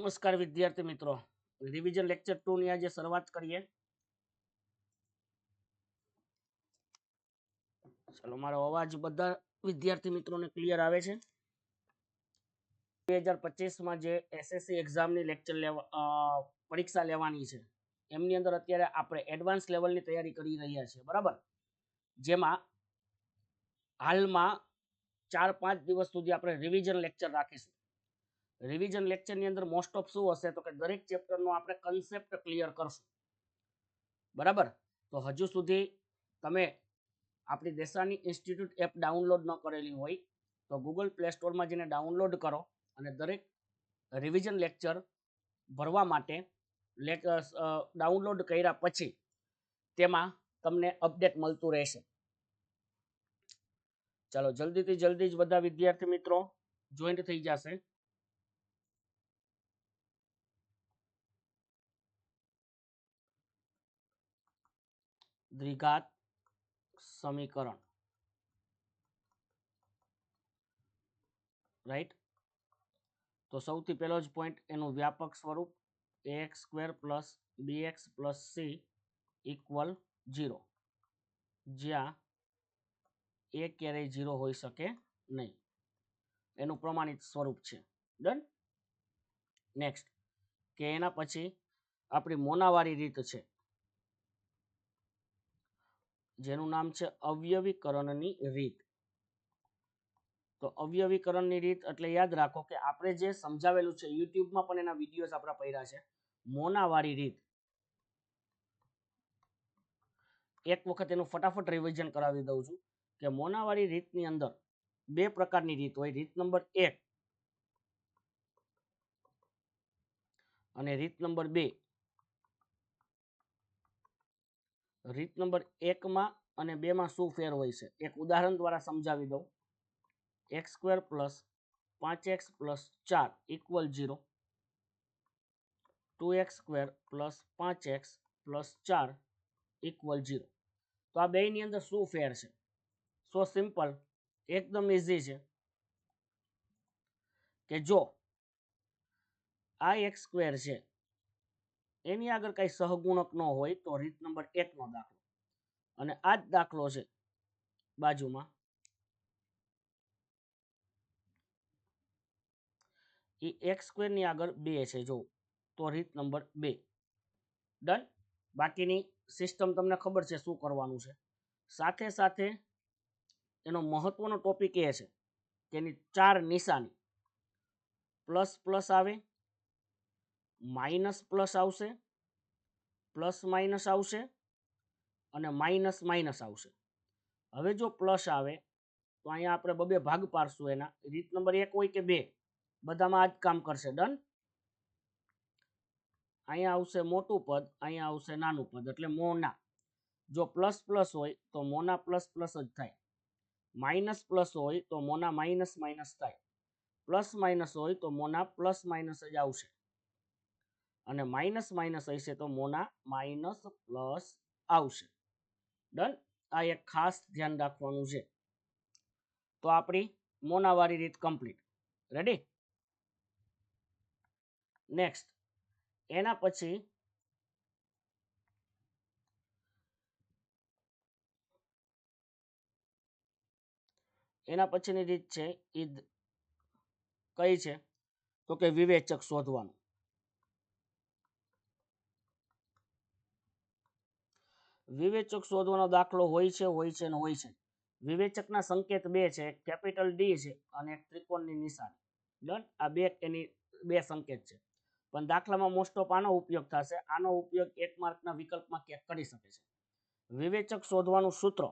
નમસ્કાર વિદ્યાર્થી મિત્રો. રિવિઝન લેક્ચર ટુ ની આજે શરૂઆત કરીએ. ચલો, મારો અવાજ બધા વિદ્યાર્થી મિત્રોને ક્લિયર આવે છે? બે હજાર પચીસમાં જે એસએસસી એક્ઝામની લેક્ચર લેવા પરીક્ષા લેવાની છે, એમની અંદર અત્યારે આપણે એડવાન્સ લેવલની તૈયારી કરી રહ્યા છીએ, બરાબર? જેમાં હાલમાં ચાર પાંચ દિવસ સુધી આપણે રિવિઝન લેક્ચર રાખીશું. રિવિઝન લેક્ચરની અંદર મોસ્ટ ઓફ શું હશે? તો કે દરેક ચેપ્ટરનો આપણે કન્સેપ્ટ ક્લિયર કરશું. બરાબર? તો હજુ સુધી તમે આપણી દેસાની ઇન્સ્ટિટ્યૂટ એપ ડાઉનલોડ ન કરેલી હોય, તો ગૂગલ પ્લે સ્ટોરમાં જઈને ડાઉનલોડ કરો અને દરેક રિવિઝન લેક્ચર ભરવા માટે ડાઉનલોડ કર્યા પછી તેમાં તમને અપડેટ મળતું રહેશે. ચાલો, જલ્દીથી જલ્દી જ બધા વિદ્યાર્થી મિત્રો જોઈન્ટ થઈ જશે. દ્વિઘાત સમીકરણ. રાઈટ તો સૌથી પહેલો જ પોઈન્ટ એનું વ્યાપક સ્વરૂપ x square plus b x plus c equal zero જ્યાં એ ક્યારેય ઝીરો હોઈ શકે નહીં. એનું પ્રમાણિત સ્વરૂપ છે. ડન નેક્સ્ટ કે એના પછી આપણી મોનાવારી રીત છે. જેનું નામ છે અવયવીકરણની રીત. તો અવયવીકરણની રીત એટલે યાદ રાખો કે આપણે જે સમજાવેલું છે, યુટ્યુબમાં પણ એના વિડીયોઝ આપણા પડ્યા છે. મોનાવાળી રીત. એક વખત એનું ફટાફટ રિવિઝન કરાવી દઉં છું કે મોનાવાળી રીતની અંદર બે પ્રકારની રીત હોય. રીત નંબર એક અને રીત નંબર બે રીત નંબર એકમાં અને બેમાં શું ફેર હોય છે? એક ઉદાહરણ દ્વારા સમજાવી દઉં. એક્સ સ્ક્વેર પ્લસ પાંચ એક્સ પ્લસ ચાર equal zero. Two x square plus પાંચ એક્સ પ્લસ ચાર ઇક્વલ ઝીરો. તો આ બેયની અંદર શું ફેર છે? સો સિમ્પલ, એકદમ ઇઝી છે. કે જો આ એક્સ સ્ક્વેર છે એની આગળ કઈ સહગુણક ન હોય તો રીત નંબર એકનો દાખલો. અને આ જ દાખલો છે બાજુમાં. એ એક્સ સ્ક્વેરની આગળ બે છે, જો. તો રીત નંબર બે. ડન? બાકીની સિસ્ટમ તમને ખબર છે શું કરવાનું છે. સાથે સાથે એનો મહત્વનો ટોપિક એ છે કે એની ચાર નિશાની. પ્લસ પ્લસ આવે માઇનસ પ્લસ આવશે, પ્લસ માઇનસ આવશે અને માઇનસ માઇનસ આવશે. હવે જો પ્લસ આવે, તો અહીંયા આપણે બબે ભાગ પાડશું એના. રીત નંબર એક હોય કે બે, બધામાં આ જ કામ કરશે. ડન? અહીંયા આવશે મોટું પદ, અહીંયા આવશે નાનું પદ, એટલે મોના. જો પ્લસ પ્લસ હોય, તો મોના પ્લસ પ્લસ જ થાય. માઇનસ પ્લસ હોય, તો મોના માઇનસ માઇનસ થાય. પ્લસ માઇનસ હોય, તો મોના પ્લસ માઇનસ જ આવશે. અને માઇનસ માઇનસ હશે તો મોના માઇનસ પ્લસ આવશે. ડન આ એક ખાસ ધ્યાન રાખવાનું છે. તો આપણી મોનાવાળી રીત કમ્પ્લીટ રેડી નેક્સ્ટ એના પછી એના પછીની રીત છે એ કઈ છે? તો કે વિવેચક શોધવાનું. વિવેચક શોધવાનો દાખલો હોય છે હોય છે ને હોય છે. વિવેચકના સંકેત બે છે, એક કેપિટલ ડી છે અને એક ત્રિકોણની નિશાની ડન? આ બે એની બે સંકેત છે. પણ દાખલામાં મોસ્ટ ઓફ આનો ઉપયોગ થશે. આનો ઉપયોગ એક માર્કના વિકલ્પમાં ક્યાંક કરી શકે છે. વિવેચક શોધવાનું સૂત્ર.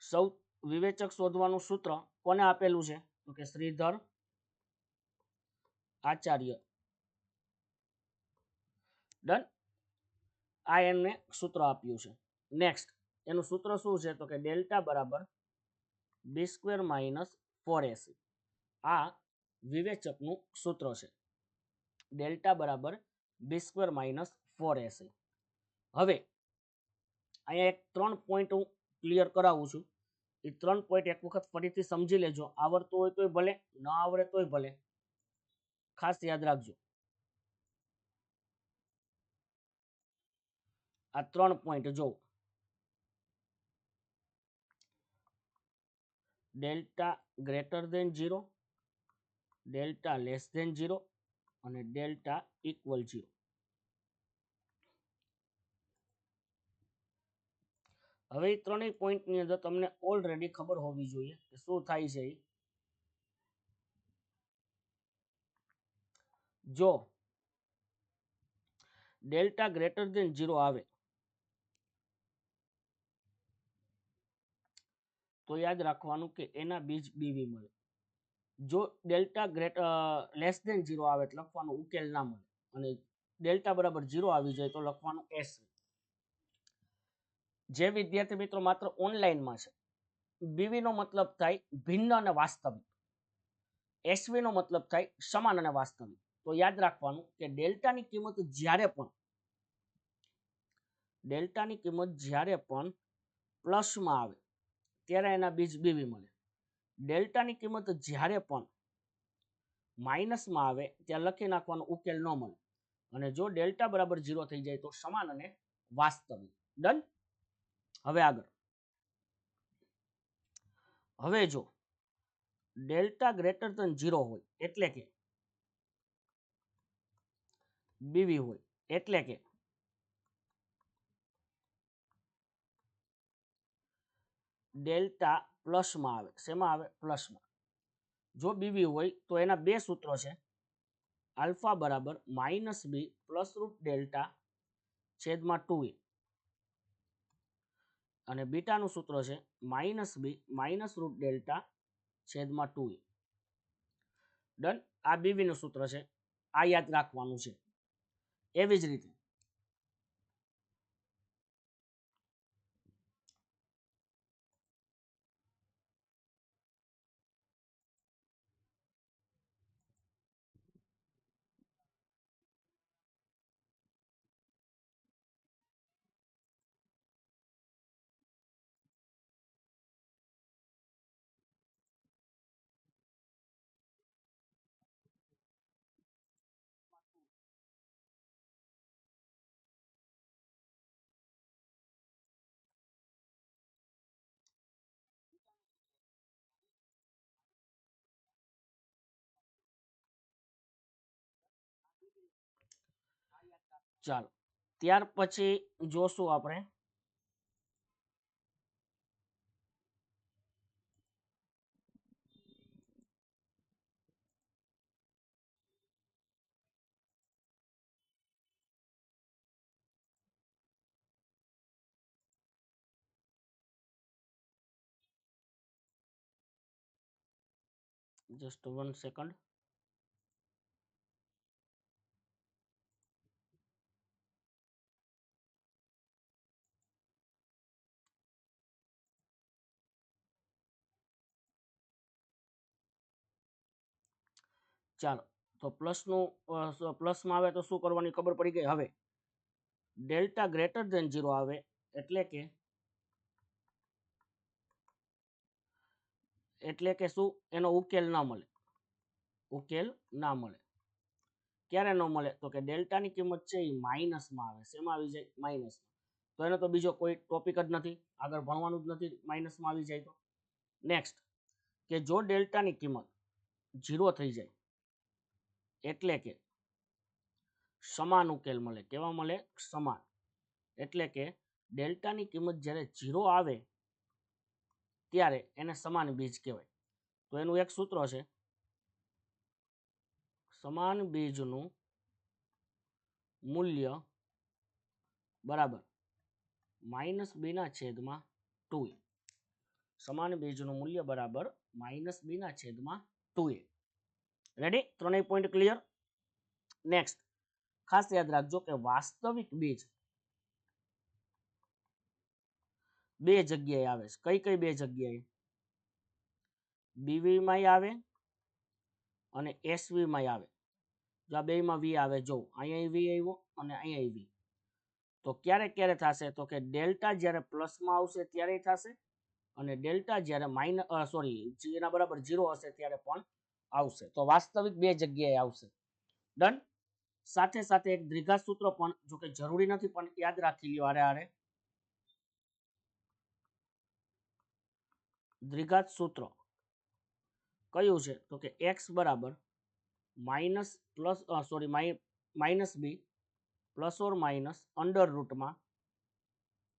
સૌ, વિવેચક શોધવાનું સૂત્ર કોને આપેલું છે? તો કે શ્રીધર આચાર્ય. ડન? આ એમને સૂત્ર આપ્યું છે. નેક્સ્ટ એનું સૂત્ર શું છે? તો કે ડેલ્ટા બરાબર b square minus four a c આ વિવેચકનું સૂત્ર છે. ડેલ્ટા બરાબર b square minus four a c હવે, અહીંયા એક ત્રણ પોઈન્ટ હું ક્લિયર કરાવું છું. એ ત્રણ પોઈન્ટ એક વખત ફરીથી સમજી લેજો. આવડતું હોય તોય ભલે, ન આવડે તોય ભલે. ખાસ યાદ રાખજો. આ ત્રણ પોઈન્ટ જો delta greater than zero, delta less than zero અને ડેલ્ટા ઇક્વલ ઝીરો હવે એ ત્રણેય પોઈન્ટની અંદર તમને ઓલરેડી ખબર હોવી જોઈએ કે શું થાય છે. જો, ડેલ્ટા ગ્રેટર દેન ઝીરો આવે તો યાદ રાખવાનું કે એના બીજ બીવી મળે. જો delta great less than zero આવે તો લખવાનું ઉકેલ ના મળે. અને ડેલ્ટા બરાબર ઝીરો આવી જાય તો લખવાનું એસ જે વિદ્યાર્થી મિત્રો માત્ર ઓનલાઈનમાં છે બીવીનો મતલબ થાય ભિન્ન અને વાસ્તવિક. એસવીનો મતલબ થાય સમાન અને વાસ્તવિક. તો યાદ રાખવાનું કે ડેલ્ટાની કિંમત જ્યારે પણ, ડેલ્ટાની કિંમત જ્યારે પણ પ્લસમાં આવે ત્યારે એના બીજ બીવી મળે. ડેલ્ટાની કિંમત જ્યારે પણ માઇનસમાં આવે ત્યાં લખી નાખવાનો ઉકેલ ન મળે. અને જો ડેલ્ટા બરાબર ઝીરો થઈ જાય તો સમાન અને વાસ્તવિક. ડન? હવે આગળ. હવે જો ડેલ્ટા ગ્રેટર ધન ઝીરો હોય એટલે કે બીવી હોય એટલે કે ડેલ્ટા પ્લસમાં આવે. શેમાં આવે? પ્લસમાં. જો બીવી હોય તો એના બે સૂત્રો છે. આલ્ફા બરાબર minus b plus root delta છેદમાં ટુ એ. અને બીટાનું સૂત્ર છે minus b minus root delta છેદમાં ટુ એ. ડન. આ બીવીનું સૂત્ર છે. આ યાદ રાખવાનું છે. એવી જ રીતે ચાલો ત્યાર પછી જોશું આપણે. જસ્ટ વન સેકન્ડ ચાલો, તો પ્લસનું પ્લસમાં આવે તો શું કરવાની ખબર પડી ગઈ? હવે, ડેલ્ટા ગ્રેટર ધેન ઝીરો આવે એટલે કે એટલે કે શું? એનો ઉકેલ ના મળે. ઉકેલ ના મળે. ક્યારે ન મળે? તો કે ડેલ્ટાની કિંમત છે એ માઇનસમાં આવે. શેમાં આવી જાય? માઇનસ તો એનો તો બીજો કોઈ ટોપિક જ નથી. આગળ ભણવાનું જ નથી. માઇનસમાં આવી જાય તો. નેક્સ્ટ, કે જો ડેલ્ટાની કિંમત ઝીરો થઈ જાય એટલે કે સમાન ઉકેલ મળે. કેવા મળે? સમાન. એટલે કે ડેલ્ટાની કિંમત જ્યારે ઝીરો આવે, ત્યારે એને સમાન બીજ કહેવાય. તો એનું એક સૂત્ર છે. સમાન બીજનું મૂલ્ય બરાબર માઇનસ બીના છેદમાં ટુ સમાન બીજનું મૂલ્ય બરાબર માઇનસ બીના છેદમાં ટુ એ. રેડી ત્રણેય પોઈન્ટ ક્લિયર નેક્સ્ટ ખાસ યાદ રાખજો કે વાસ્તવિક બીજ બે જગ્યાએ આવે છે. કઈ કઈ બે જગ્યાએ? બીવીમાં આવે અને એસવી માં આવે. જો આ બેમાં વી આવે, જો અહીંયા વી આવ્યો અને અહીંયા વી તો ક્યારે ક્યારે થશે? તો કે ડેલ્ટા જ્યારે પ્લસમાં આવશે ત્યારે થશે અને ડેલ્ટા જ્યારે માઇનસ સોરી એના બરાબર ઝીરો હશે ત્યારે પણ આવશે. તો વાસ્તવિક બે જગ્યાએ આવશે. ડન સાથે સાથે એક દ્વિઘાત સૂત્ર પણ, જો કે જરૂરી નથી, પણ યાદ રાખી લ્યો આરે આરે. દ્વિઘાત સૂત્ર કયું છે? તો કે એક્સ બરાબર minus plus sorry minus b plus or minus under રૂટમાં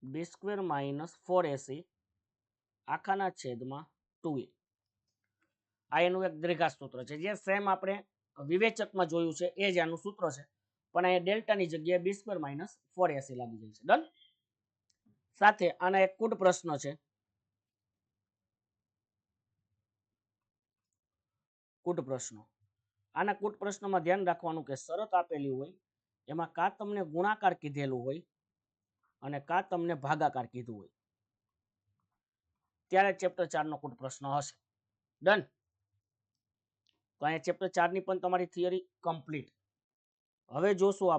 b square minus four a c આખાના છેદમાં ટુ એ આ એનું એક દ્વિઘાત સૂત્ર છે. જે સેમ આપણે વિવેચકમાં જોયું છે, એ જ આનું સૂત્ર છે. પણ અહીંયા ડેલ્ટાની જગ્યાએ b square minus four a c લાગી જાય છે. ડન સાથે આના એક કુટ પ્રશ્ન છે. કુટ પ્રશ્નો. આના કુટ પ્રશ્નમાં ધ્યાન રાખવાનું કે શરત આપેલી હોય, એમાં કા તમને ગુણાકાર કીધેલું હોય અને કા તમને ભાગાકાર કીધું હોય. ત્યારે ચેપ્ટર ચારનો કુટ પ્રશ્ન હશે. ડન તો અહીંયા ચેપ્ટર ચારની પણ તમારી થિયરી કમ્પ્લીટ હવે જોશું